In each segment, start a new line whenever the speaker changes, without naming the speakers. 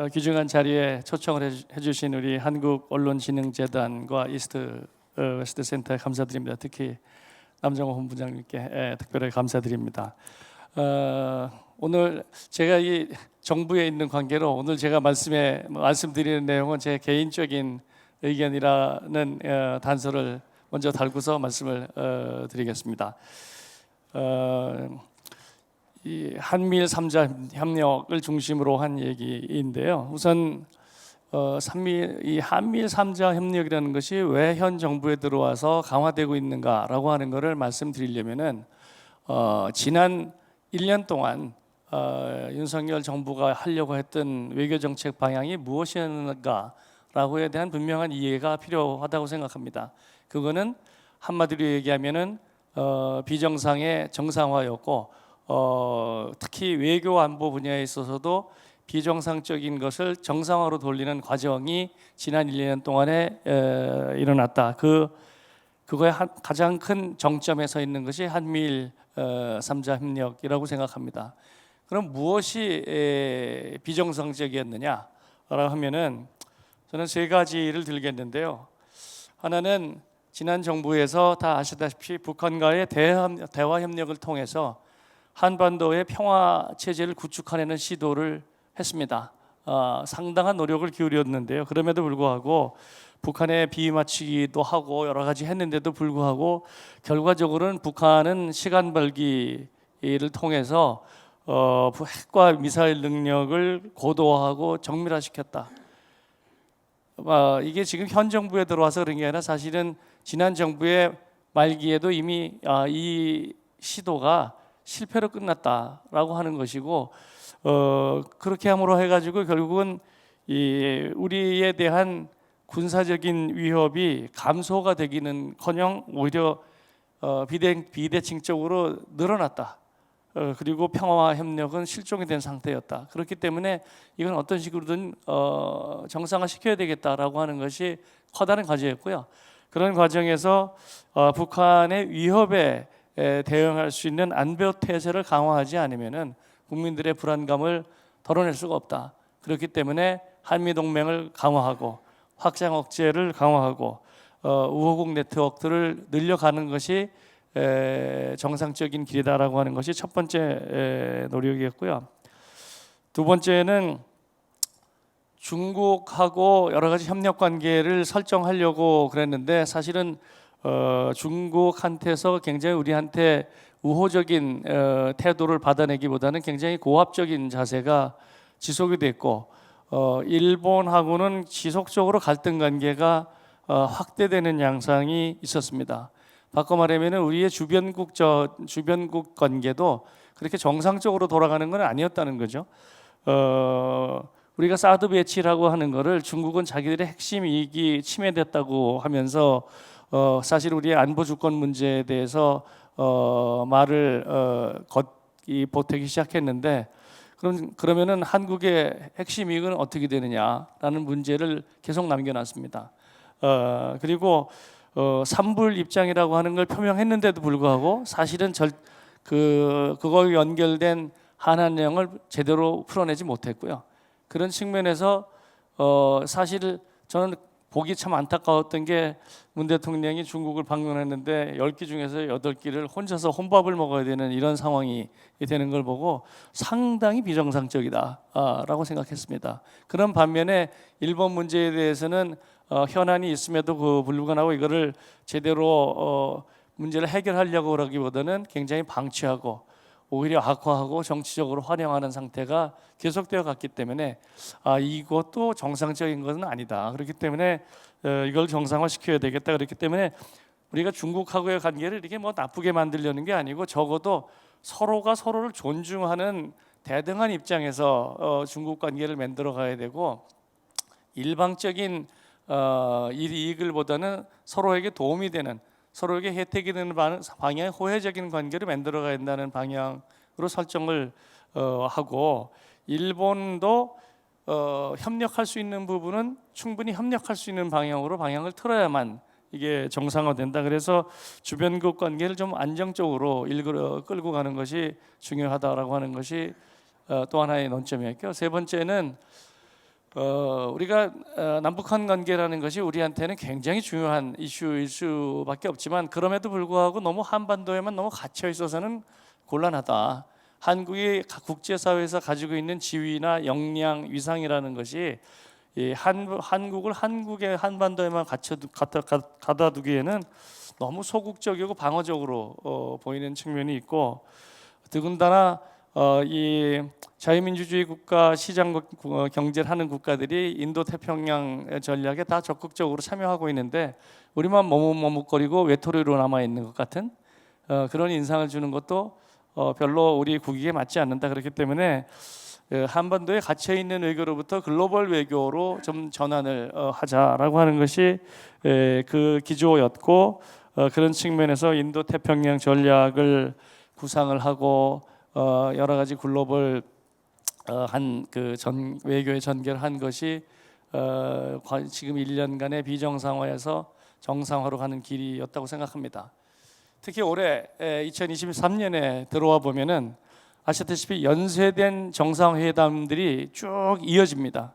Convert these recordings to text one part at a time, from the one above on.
어, 귀중한 자리에 초청을 해주- 해주신 우리 한국 언론진흥재단과 이스트 어, 웨스트 센터에 감사드립니다. 특히 남정호 본부장님께 예, 특별히 감사드립니다. 어, 오늘 제가 이 정부에 있는 관계로 오늘 제가 말씀에 말씀드리는 내용은 제 개인적인 의견이라는 어, 단서를 먼저 달고서 말씀을 어, 드리겠습니다. 어, 이 한미일 삼자 협력을 중심으로 한 얘기인데요. 우선 어, 삼미일 이 한미일 삼자 협력이라는 것이 왜 현 정부에 들어와서 강화되고 있는가라고 하는 것을 말씀드리려면은 어, 지난 1년 동안 어, 윤석열 정부가 하려고 했던 외교 정책 방향이 무엇이었는가라고에 대한 분명한 이해가 필요하다고 생각합니다. 그거는 한마디로 얘기하면은 어, 비정상의 정상화였고 어, 특히 외교 안보 분야에 있어서도 비정상적인 것을 정상화로 돌리는 과정이 지난 1년 동안에 에, 일어났다. 그 그거의 한, 가장 큰 정점에 서 있는 것이 한미일 어, 삼자 협력이라고 생각합니다. 그럼 무엇이 에, 비정상적이었느냐라고 하면은 저는 세 가지를 들겠는데요. 하나는 지난 정부에서 다 아시다시피 북한과의 대화 협력을 통해서 한반도의 평화 체제를 구축하려는 시도를 했습니다. 어, 상당한 노력을 기울였는데요. 그럼에도 불구하고 북한에 비맞추기도 하고 여러 가지 했는데도 불구하고 결과적으로는 북한은 시간 벌기를 통해서 어, 핵과 미사일 능력을 고도화하고 정밀화시켰다. 어, 이게 지금 현 정부에 들어와서 그런 게 아니라 사실은 지난 정부의 말기에도 이미 아, 이 시도가 실패로 끝났다라고 하는 것이고 어, 그렇게 함으로 해가지고 결국은 이 우리에 대한 군사적인 위협이 감소가 되기는커녕 오히려 어, 비대 비대칭적으로 늘어났다. 어, 그리고 평화와 협력은 실종이 된 상태였다. 그렇기 때문에 이건 어떤 식으로든 어, 정상화 시켜야 되겠다라고 하는 것이 커다란 과제였고요. 그런 과정에서 어, 북한의 위협에 에, 대응할 수 있는 안보 태세를 강화하지 않으면은 국민들의 불안감을 덜어낼 수가 없다. 그렇기 때문에 한미 동맹을 강화하고 확장 억제를 강화하고 어, 우호국 네트워크들을 늘려가는 것이 에, 정상적인 길이다라고 하는 것이 첫 번째 에, 노력이었고요. 두 번째는 중국하고 여러 가지 협력 관계를 설정하려고 그랬는데 사실은 어, 중국한테서 굉장히 우리한테 우호적인 어, 태도를 받아내기보다는 굉장히 고압적인 자세가 지속이 됐고 어, 일본하고는 지속적으로 갈등 관계가 어, 확대되는 양상이 있었습니다. 바꿔 말하면 우리의 주변국 저 주변국 관계도 그렇게 정상적으로 돌아가는 건 아니었다는 거죠. 어, 우리가 사드 배치라고 하는 거를 중국은 자기들의 핵심 이익이 침해됐다고 하면서 어, 사실 우리의 안보 주권 문제에 대해서 어, 말을 어, 걷이 보태기 시작했는데 그럼 그러면은 한국의 핵심 이익은 어떻게 되느냐라는 문제를 계속 남겨놨습니다. 어, 그리고 어, 삼불 입장이라고 하는 걸 표명했는데도 불구하고 사실은 절, 그 그거 연결된 한한령을 제대로 풀어내지 못했고요. 그런 측면에서 어, 사실 저는 보기 참 안타까웠던 게 문 대통령이 중국을 방문했는데 10기 중에서 8기를 혼자서 혼밥을 먹어야 되는 이런 상황이 되는 걸 보고 상당히 비정상적이다라고 생각했습니다. 그런 반면에 일본 문제에 대해서는 어, 현안이 있음에도 그 불구하고 이거를 제대로 어, 문제를 해결하려고 그러기보다는 굉장히 방치하고 오히려 악화하고 정치적으로 활용하는 상태가 계속되어 갔기 때문에 아 이것도 정상적인 것은 아니다. 그렇기 때문에 어, 이걸 정상화 시켜야 되겠다. 그렇기 때문에 우리가 중국하고의 관계를 이렇게 뭐 나쁘게 만들려는 게 아니고 적어도 서로가 서로를 존중하는 대등한 입장에서 어, 중국 관계를 만들어 가야 되고 일방적인 어, 이익을 보다는 서로에게 도움이 되는 서로에게 혜택이 되는 방- 방향의 호혜적인 관계를 만들어 가야 한다는 방향으로 설정을 어, 하고 일본도 어, 협력할 수 있는 부분은 충분히 협력할 수 있는 방향으로 방향을 틀어야만 이게 정상화된다. 그래서 주변국 관계를 좀 안정적으로 일그러 끌고 가는 것이 중요하다라고 하는 것이 어, 또 하나의 논점이었고요. 세 번째는 어, 우리가 어, 남북한 관계라는 것이 우리한테는 굉장히 중요한 이슈일 수밖에 없지만 그럼에도 불구하고 너무 한반도에만 너무 갇혀 있어서는 곤란하다. 한국이 가- 국제사회에서 가지고 있는 지위나 역량, 위상이라는 것이 이 한, 한국을 한국의 한반도에만 갇혀 갖다, 가- 가다 두기에는 너무 소극적이고 방어적으로 어, 보이는 측면이 있고 더군다나 어, 이 자유민주주의 국가 시장 국- 어, 경제를 하는 국가들이 인도 태평양 전략에 다 적극적으로 참여하고 있는데 우리만 머뭇머뭇거리고 외톨이로 남아 있는 것 같은 어, 그런 인상을 주는 것도 어, 별로 우리 국익에 맞지 않는다 그렇기 때문에 어, 한반도에 갇혀 있는 외교로부터 글로벌 외교로 좀 전환을 어, 하자라고 하는 것이 에, 그 기조였고 어, 그런 측면에서 인도 태평양 전략을 구상을 하고 어, 여러 가지 글로벌 어, 한그 전 외교의 전개를 한 것이 어, 과- 지금 1년간의 비정상화에서 정상화로 가는 길이었다고 생각합니다. 특히 올해 2023년에 들어와 보면은 아시다시피 연쇄된 정상회담들이 쭉 이어집니다.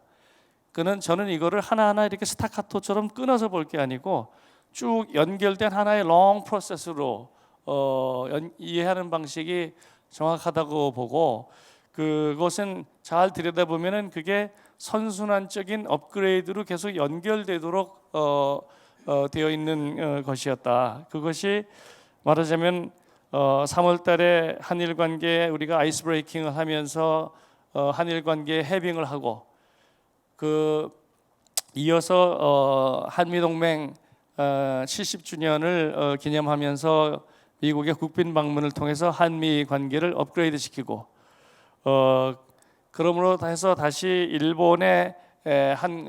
그는 저는 이거를 하나하나 이렇게 스타카토처럼 끊어서 볼 게 아니고 쭉 연결된 하나의 롱 프로세스로 어, 연- 이해하는 방식이 정확하다고 보고 그것은 잘 들여다보면은 그게 선순환적인 업그레이드로 계속 연결되도록 어, 어, 되어 있는 어, 것이었다. 그것이 말하자면 어, 3월달에 한일 관계 우리가 아이스 브레이킹을 하면서 어, 한일 관계 해빙을 하고 그 이어서 어, 한미 동맹 어, 70주년을 어, 기념하면서 미국의 국빈 방문을 통해서 한미 관계를 업그레이드 시키고 어, 그러므로 해서 다시 일본의 에, 한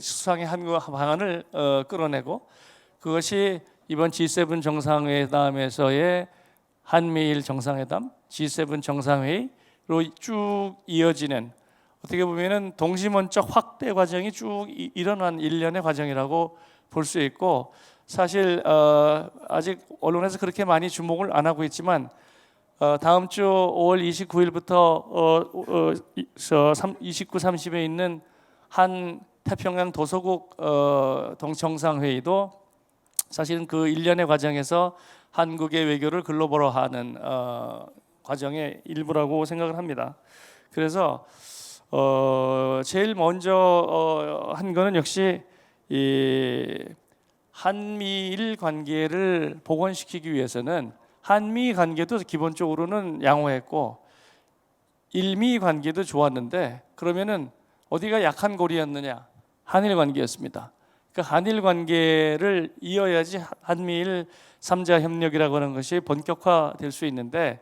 수상의 한국 방안을 어, 끌어내고 그것이 이번 G7 정상회담에서의 한미일 정상회담, G7 정상회의로 쭉 이어지는 어떻게 보면은 동시문적 확대 과정이 쭉 이- 일어난 일련의 과정이라고 볼 수 있고 사실 어, 아직 언론에서 그렇게 많이 주목을 안 하고 있지만 어, 다음 주 5월 29일부터 어, 어, 이- 저 삼- 29, 30에 있는 한 태평양 도서국 어, 동- 정상회의도 사실은 그 일련의 과정에서 한국의 외교를 글로벌화하는 어, 과정의 일부라고 생각을 합니다. 그래서 어, 제일 먼저 어, 한 거는 역시 이 한미일 관계를 복원시키기 위해서는 한미 관계도 기본적으로는 양호했고 일미 관계도 좋았는데 그러면은 어디가 약한 고리였느냐? 한일 관계였습니다. 그 한일 관계를 이어야지 한미일 삼자 협력이라고 하는 것이 본격화될 수 있는데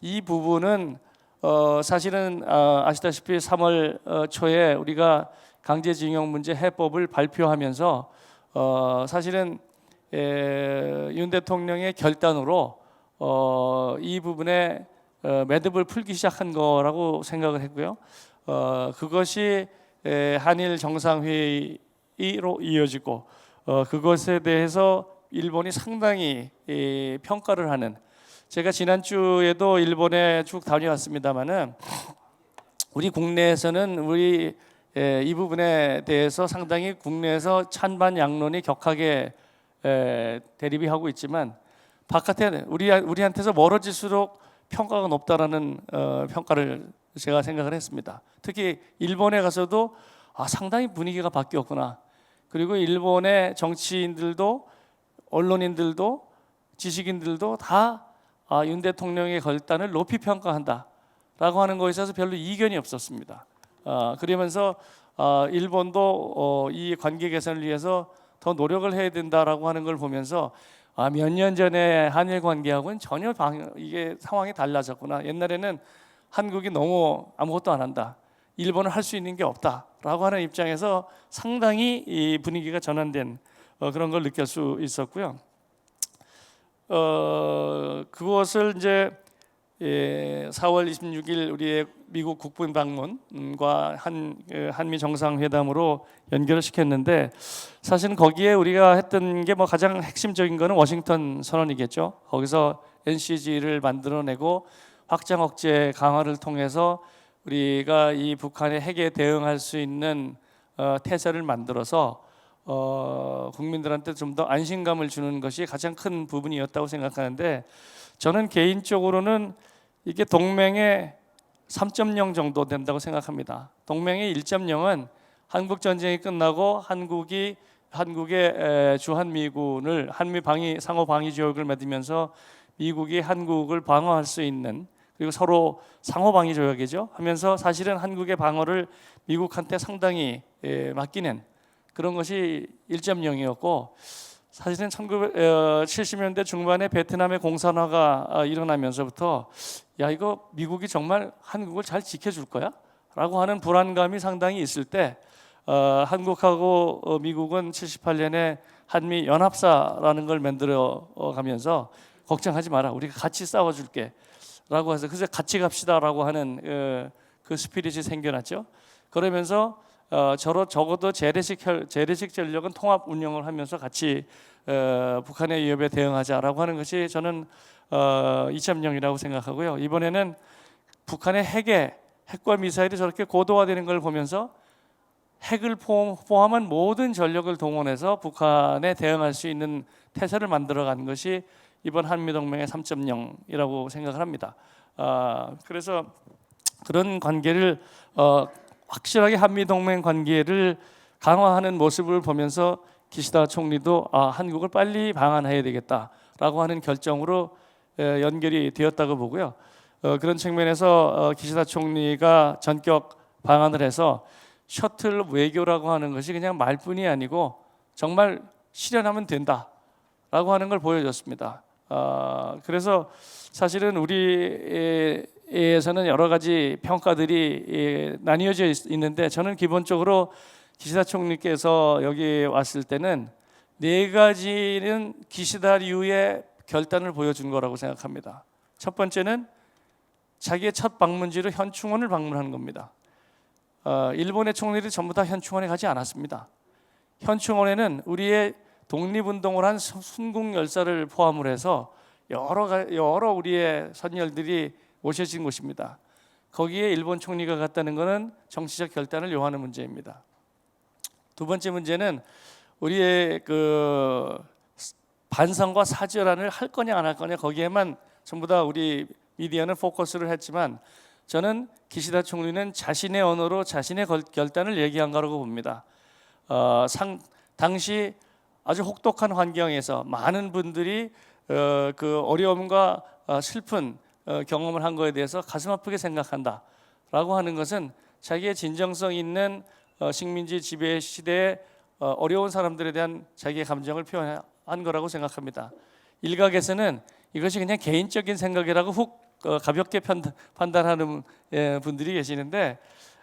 이 부분은 어 사실은 어 아시다시피 3월 어 초에 우리가 강제징용 문제 해법을 발표하면서 어 사실은 에, 윤 대통령의 결단으로 어, 이 부분에 어, 매듭을 풀기 시작한 거라고 생각을 했고요. 어, 그것이 에, 한일 정상회의로 이어지고 어, 그것에 대해서 일본이 상당히 이, 평가를 하는 제가 지난 주에도 일본에 쭉 다녀왔습니다만은 우리 국내에서는 우리 에, 이 부분에 대해서 상당히 국내에서 찬반 양론이 격하게 에, 대립이 하고 있지만 바깥에 우리 우리한테서 멀어질수록 평가가 높다라는 어, 평가를 제가 생각을 했습니다. 특히 일본에 가서도 아, 상당히 분위기가 바뀌었구나. 그리고 일본의 정치인들도 언론인들도 지식인들도 다 아, 윤 대통령의 결단을 높이 평가한다라고 하는 것에 있어서 별로 이견이 없었습니다. 아, 그러면서 아, 일본도 어, 이 관계 개선을 위해서 더 노력을 해야 된다라고 하는 걸 보면서 아, 몇 년 전에 한일 관계하고는 전혀 방, 이게 상황이 달라졌구나. 옛날에는 한국이 너무 아무것도 안 한다. 일본은 할 수 있는 게 없다라고 하는 입장에서 상당히 이 분위기가 전환된 어, 그런 걸 느낄 수 있었고요. 어, 그것을 이제 예, 4월 26일 우리의 미국 국빈 방문과 한그 한미 정상회담으로 연결을 시켰는데 사실은 거기에 우리가 했던 게 뭐 가장 핵심적인 거는 워싱턴 선언이겠죠. 거기서 NCG를 만들어내고 확장 억제 강화를 통해서 우리가 이 북한의 핵에 대응할 수 있는 어, 태세를 만들어서 어, 국민들한테 좀 더 안심감을 주는 것이 가장 큰 부분이었다고 생각하는데 저는 개인적으로는 이게 동맹의 3.0 정도 된다고 생각합니다. 동맹의 1.0은 한국 전쟁이 끝나고 한국이 한국의 에, 주한 미군을 한미 방위 상호 방위 조약을 맺으면서 미국이 한국을 방어할 수 있는 그리고 서로 상호 방위 조약이죠. 하면서 사실은 한국의 방어를 미국한테 상당히 에, 맡기는 그런 것이 1.0이었고 사실은 1970년대 중반에 베트남의 공산화가 어, 일어나면서부터 야 이거 미국이 정말 한국을 잘 지켜줄 거야?라고 하는 불안감이 상당히 있을 때 어, 한국하고 어, 미국은 78년에 한미 연합사라는 걸 만들어 어, 가면서 걱정하지 마라 우리가 같이 싸워줄게라고 해서 그래서 같이 갑시다라고 하는 어, 그 스피릿이 생겨났죠. 그러면서 어, 저로 적어도 재래식 혈- 재래식 전력은 통합 운영을 하면서 같이 어, 북한의 위협에 대응하자라고 하는 것이 저는 어, 2.0이라고 생각하고요. 이번에는 북한의 핵에 핵과 미사일이 저렇게 고도화되는 걸 보면서 핵을 포함- 포함한 모든 전력을 동원해서 북한에 대응할 수 있는 태세를 만들어가는 것이 이번 한미 동맹의 3.0이라고 생각을 합니다. 아, 그래서 그런 관계를 어, 확실하게 한미 동맹 관계를 강화하는 모습을 보면서 기시다 총리도 아, 한국을 빨리 방한해야 되겠다라고 하는 결정으로 에, 연결이 되었다고 보고요. 어, 그런 측면에서 어, 기시다 총리가 전격 방한을 해서 셔틀 외교라고 하는 것이 그냥 말뿐이 아니고 정말 실현하면 된다라고 하는 걸 보여줬습니다. 아, 그래서 사실은 우리 에서는 여러 가지 평가들이 예, 나뉘어져 있- 있는데 저는 기본적으로 기시다 총리께서 여기 왔을 때는 네 가지는 기시다류의 결단을 보여준 거라고 생각합니다. 첫 번째는 자기의 첫 방문지로 현충원을 방문한 겁니다. 어, 일본의 총리들이 전부 다 현충원에 가지 않았습니다. 현충원에는 우리의 독립운동을 한 수- 순국 열사를 포함을 해서 여러 가, 여러 우리의 선열들이 모셔진 곳입니다. 거기에 일본 총리가 갔다는 것은 정치적 결단을 요하는 문제입니다. 두 번째 문제는 우리의 그 반성과 사죄란을 할 거냐 안 할 거냐 거기에만 전부 다 우리 미디어는 포커스를 했지만 저는 기시다 총리는 자신의 언어로 자신의 걸- 결단을 얘기한 거라고 봅니다. 어, 상, 당시 아주 혹독한 환경에서 많은 분들이 어, 그 어려움과 어, 슬픈 어, 경험을 한 거에 대해서 가슴 아프게 생각한다 라고 하는 것은 자기의 진정성 있는 어, 식민지 지배 시대에 어, 어려운 사람들에 대한 자기의 감정을 표현한 거라고 생각합니다. 일각에서는 이것이 그냥 개인적인 생각이라고 훅 어, 가볍게 판단, 판단하는 예, 분들이 계시는데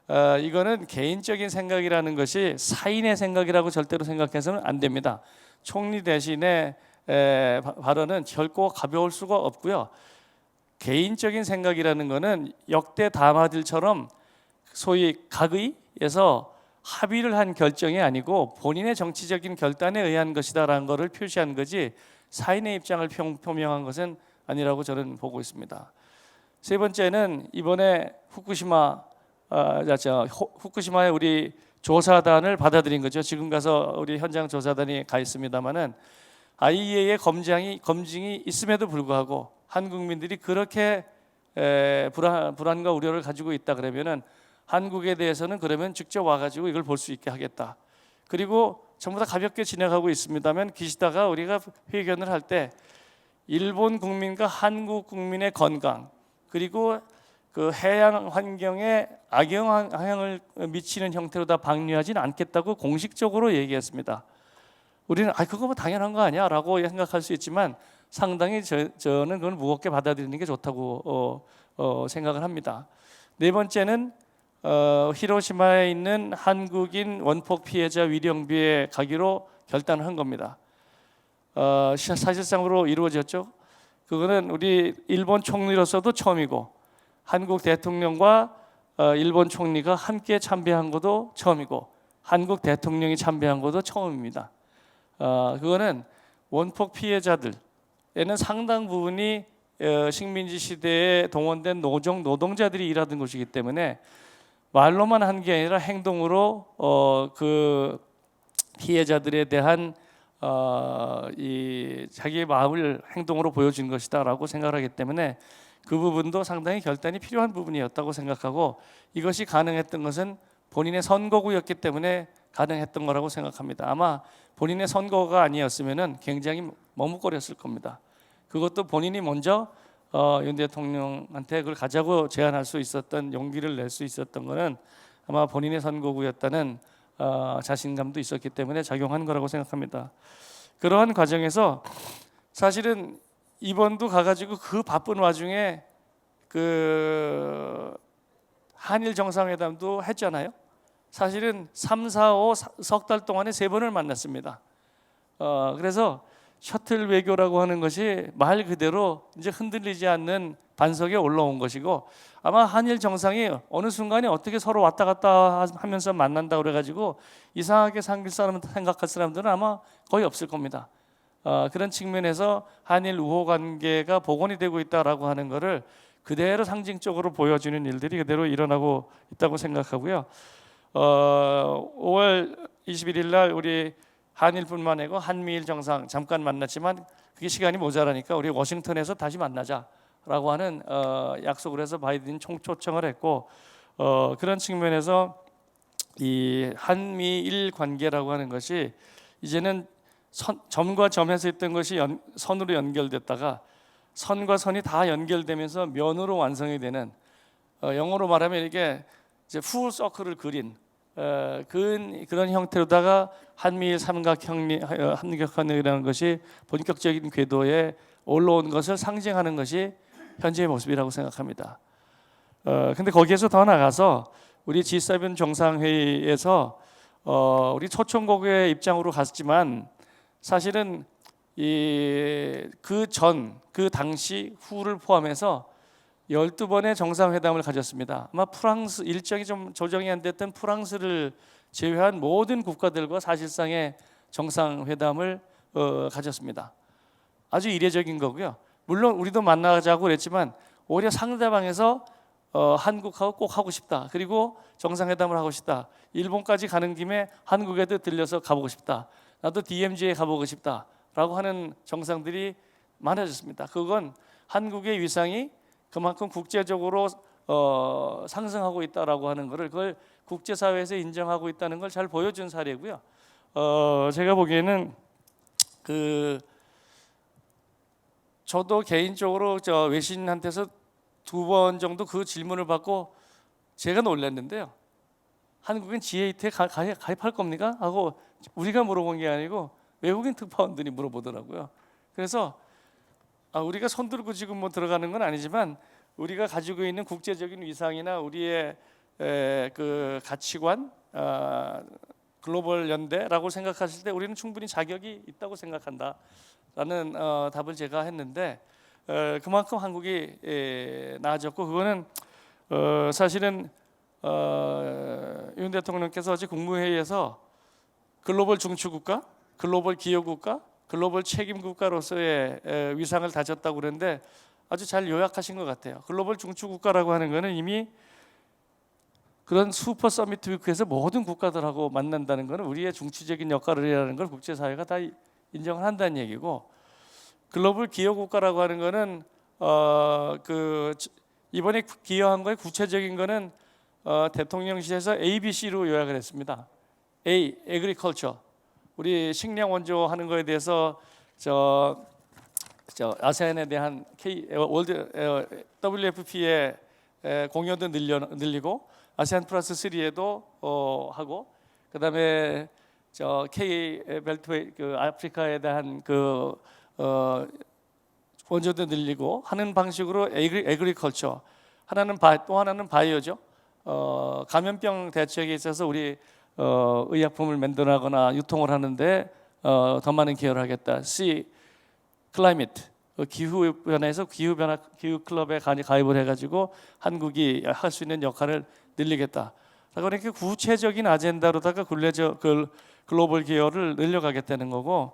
어, 이거는 개인적인 생각이라는 것이 사인의 생각이라고 절대로 생각해서는 안 됩니다. 총리 대신에 발언은 결코 가벼울 수가 없고요. 개인적인 생각이라는 것은 역대 담화들처럼 소위 각의에서 합의를 한 결정이 아니고 본인의 정치적인 결단에 의한 것이다라는 것을 표시한 거지 사인의 입장을 표- 표명한 것은 아니라고 저는 보고 있습니다. 세 번째는 이번에 후쿠시마 아, 후쿠시마에 우리 조사단을 받아들인 거죠. 지금 가서 우리 현장 조사단이 가 있습니다만은 IAEA의 검증이 검증이 있음에도 불구하고 한 국민들이 그렇게 에, 불안 불안과 우려를 가지고 있다 그러면은 한국에 대해서는 그러면 직접 와가지고 이걸 볼 수 있게 하겠다. 그리고 전부 다 가볍게 진행하고 있습니다만 기시다가 우리가 회견을 할 때 일본 국민과 한국 국민의 건강 그리고 그 해양 환경에 악영향을 미치는 형태로 다 방류하지는 않겠다고 공식적으로 얘기했습니다. 우리는 아 그거 뭐 당연한 거 아니야라고 생각할 수 있지만 상당히 저, 저는 그걸 무겁게 받아들이는 게 좋다고 어, 어, 생각을 합니다. 네 번째는 어, 히로시마에 있는 한국인 원폭 피해자 위령비에 가기로 결단을 한 겁니다. 어, 시- 사실상으로 이루어졌죠. 그거는 우리 일본 총리로서도 처음이고 한국 대통령과 어, 일본 총리가 함께 참배한 것도 처음이고 한국 대통령이 참배한 것도 처음입니다. 어, 그거는 원폭 피해자들에는 상당 부분이 어, 식민지 시대에 동원된 노정 노동자들이 일하던 곳이기 때문에 말로만 한 게 아니라 행동으로 어, 그 피해자들에 대한 어, 이 자기의 마음을 행동으로 보여준 것이다라고 생각하기 때문에 그 부분도 상당히 결단이 필요한 부분이었다고 생각하고 이것이 가능했던 것은 본인의 선거구였기 때문에 가능했던 거라고 생각합니다. 아마 본인의 선거가 아니었으면은 굉장히 머뭇거렸을 겁니다. 그것도 본인이 먼저 어, 윤 대통령한테 그걸 가자고 제안할 수 있었던 용기를 낼 수 있었던 거는 아마 본인의 선거구였다는 어, 자신감도 있었기 때문에 작용한 거라고 생각합니다. 그러한 과정에서 사실은 이번도 가가지고 그 바쁜 와중에 그 한일 정상회담도 했잖아요. 사실은 3, 4, 5 석 달 동안에 세 번을 만났습니다. 어, 그래서 셔틀 외교라고 하는 것이 말 그대로 이제 흔들리지 않는 반석에 올라온 것이고 아마 한일 정상이 어느 순간에 어떻게 서로 왔다 갔다 하면서 만난다 그래가지고 이상하게 상길 사람 생각할 사람들은 아마 거의 없을 겁니다. 어, 그런 측면에서 한일 우호 관계가 복원이 되고 있다라고 하는 것을 그대로 상징적으로 보여주는 일들이 그대로 일어나고 있다고 생각하고요. 어, 5월 21일 날 우리 한일뿐만 아니고 한미일 정상 잠깐 만났지만 그게 시간이 모자라니까 우리 워싱턴에서 다시 만나자라고 하는 어, 약속을 해서 바이든이 총초청을 했고 어, 그런 측면에서 이 한미일 관계라고 하는 것이 이제는 선, 점과 점에서 있던 것이 연, 선으로 연결됐다가 선과 선이 다 연결되면서 면으로 완성이 되는 어, 영어로 말하면 이게 이제 풀 서클을 그린 어, 그, 그런 형태로다가 한미일 삼각형리 어, 것이 본격적인 궤도에 올라온 것을 상징하는 것이 현재의 모습이라고 생각합니다. 어, 근데 거기에서 더 나가서 우리 G7 정상회의에서 어, 우리 초청국의 입장으로 갔지만 사실은 이 그 전, 그 당시 후를 포함해서 12번의 정상회담을 가졌습니다. 아마 프랑스 일정이 좀 조정이 안 됐던 프랑스를 제외한 모든 국가들과 사실상의 정상회담을 어, 가졌습니다. 아주 이례적인 거고요. 물론 우리도 만나자고 그랬지만 오히려 상대방에서 어, 한국하고 꼭 하고 싶다. 그리고 정상회담을 하고 싶다. 일본까지 가는 김에 한국에도 들려서 가보고 싶다. 나도 DMZ에 가보고 싶다라고 하는 정상들이 많아졌습니다. 그건 한국의 위상이 그만큼 국제적으로 어, 상승하고 있다라고 하는 것을 그걸 국제사회에서 인정하고 있다는 걸 잘 보여준 사례고요. 어, 제가 보기에는 그 저도 개인적으로 저 외신한테서 두 번 정도 그 질문을 받고 제가 놀랐는데요. 한국은 G8에 가, 가, 가입할 겁니까? 하고 우리가 물어본 게 아니고 외국인 특파원들이 물어보더라고요. 그래서 아, 우리가 손 들고 지금 뭐 들어가는 건 아니지만 우리가 가지고 있는 국제적인 위상이나 우리의 에, 그 가치관, 아, 글로벌 연대라고 생각하실 때 우리는 충분히 자격이 있다고 생각한다라는 어, 답을 제가 했는데 어, 그만큼 한국이 에, 나아졌고 그거는 어, 사실은 어, 윤 대통령께서 어제 국무회의에서 글로벌 중추국가, 글로벌 기여국가, 글로벌 책임 국가로서의 에, 위상을 다졌다고 그러는데 아주 잘 요약하신 것 같아요. 글로벌 중추 국가라고 하는 것은 이미 그런 슈퍼 서미트 위크에서 모든 국가들하고 만난다는 것은 우리의 중추적인 역할을 해야 하는 걸 국제사회가 다 인정을 한다는 얘기고 글로벌 기여 국가라고 하는 것은 어그 이번에 기여한 거에 구체적인 거는 어, 대통령실에서 ABC로 요약을 했습니다. A, agriculture. 우리 식량 원조 하는 거에 대해서 저, 저 아세안에 대한 K 월드 WFP의 공여도 늘려 늘리고 아세안 플러스 3에도 어, 하고 그다음에 저 K 벨트웨이 그 아프리카에 대한 그 어, 원조도 늘리고 하는 방식으로 에그리, 에그리컬처 하나는 바, 또 하나는 바이오죠. 어, 감염병 대책에 있어서 우리 어, 의약품을 만들어가거나 유통을 하는데 어, 더 많은 기여를 하겠다. C 클라이밋 기후 변화에서 기후 변화 기후 클럽에 가입을 해가지고 한국이 할 수 있는 역할을 늘리겠다. 그러니까 구체적인 아젠다로다가 글로벌 기여를 늘려가겠다는 거고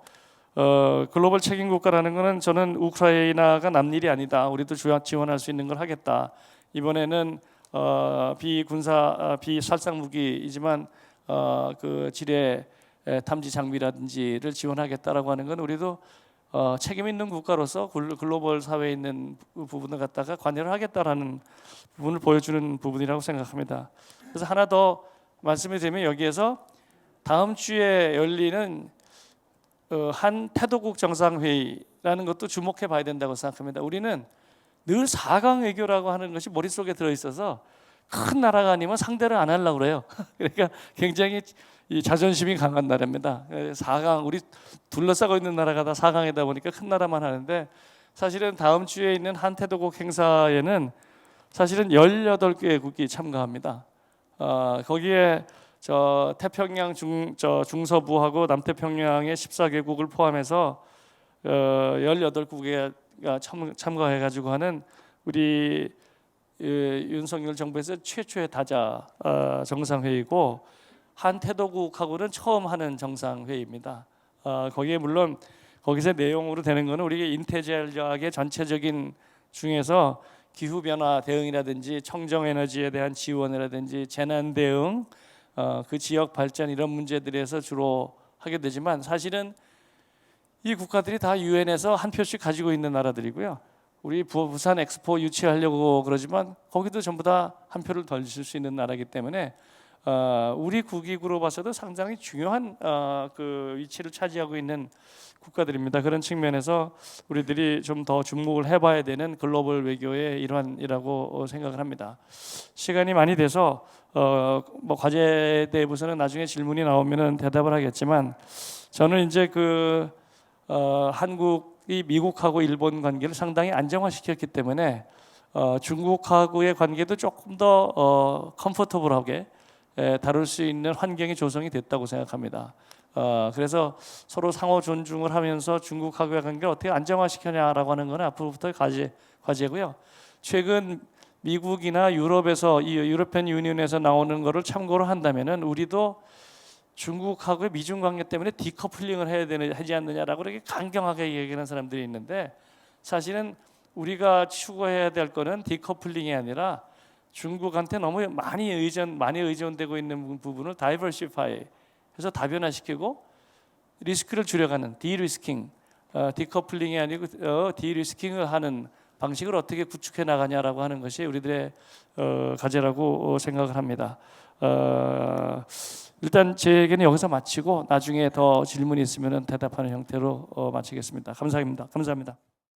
어, 글로벌 책임 국가라는 것은 저는 우크라이나가 남일이 아니다. 우리도 주- 지원할 수 있는 걸 하겠다. 이번에는 어, 비군사 아, 비살상 무기이지만 어, 그 지뢰 에, 탐지 장비라든지를 지원하겠다라고 하는 건 우리도 어, 책임 있는 국가로서 글로- 글로벌 사회에 있는 부- 부분을 갖다가 관여를 하겠다라는 부분을 보여주는 부분이라고 생각합니다. 그래서 하나 더 말씀을 드리면 여기에서 다음 주에 열리는 어, 한 태도국 정상회의라는 것도 주목해 봐야 된다고 생각합니다. 우리는 늘 4강 외교라고 하는 것이 머릿속에 들어 있어서 큰 나라가 아니면 상대를 안 하려고 그래요. 그러니까 굉장히 이 자존심이 강한 나라입니다. 4강 우리 둘러싸고 있는 나라가 다 4강이다 보니까 큰 나라만 하는데 사실은 다음 주에 있는 한태도국 행사에는 사실은 18개국이 참가합니다. 어, 거기에 저 태평양 중 저 중서부하고 남태평양의 14개국을 포함해서 어, 18국가 참, 참가해 가지고 하는 우리 예, 윤석열 정부에서 최초의 다자 어, 정상회의고 한 태도국하고는 처음 하는 정상회의입니다. 어, 거기에 물론 거기서 내용으로 되는 거는 우리 인테리어학의 전체적인 중에서 기후 변화 대응이라든지 청정 에너지에 대한 지원이라든지 재난 대응, 어, 그 지역 발전 이런 문제들에서 주로 하게 되지만 사실은 이 국가들이 다 유엔에서 한 표씩 가지고 있는 나라들이고요. 우리 부- 부산 엑스포 유치하려고 그러지만 거기도 전부 다 한 표를 덜줄수 있는 나라이기 때문에 어, 우리 국익으로 봐서도 상당히 중요한 어, 그 위치를 차지하고 있는 국가들입니다. 그런 측면에서 우리들이 좀 더 주목을 해봐야 되는 글로벌 외교의 일환이라고 어, 생각을 합니다. 시간이 많이 돼서 어, 뭐 과제에 대해서는 나중에 질문이 나오면은 대답을 하겠지만 저는 이제 그 어, 한국 이 미국하고 일본 관계를 상당히 안정화시켰기 때문에 어, 중국하고의 관계도 조금 더 어, 컴포터블하게 에, 다룰 수 있는 환경이 조성이 됐다고 생각합니다. 어, 그래서 서로 상호 존중을 하면서 중국하고의 관계를 어떻게 안정화시켜냐라고 하는 것은 앞으로부터의 과제 과제고요. 최근 미국이나 유럽에서 이 유로피안 유니온에서 나오는 것을 참고로 한다면은 우리도 중국하고의 미중 관계 때문에 디커플링을 해야 되는 하지 않느냐라고 이렇게 강경하게 얘기하는 사람들이 있는데 사실은 우리가 추구해야 될 거는 디커플링이 아니라 중국한테 너무 많이 의존 많이 의존되고 있는 부분을 다이버시파이 해서 다변화시키고 리스크를 줄여가는 디리스킹 어, 디커플링이 아니고 어, 디리스킹을 하는 방식을 어떻게 구축해 나가냐라고 하는 것이 우리들의 어, 과제라고 어, 생각을 합니다. 어, 일단 제 얘기는 여기서 마치고 나중에 더 질문이 있으면 대답하는 형태로 어, 마치겠습니다. 감사합니다. 감사합니다.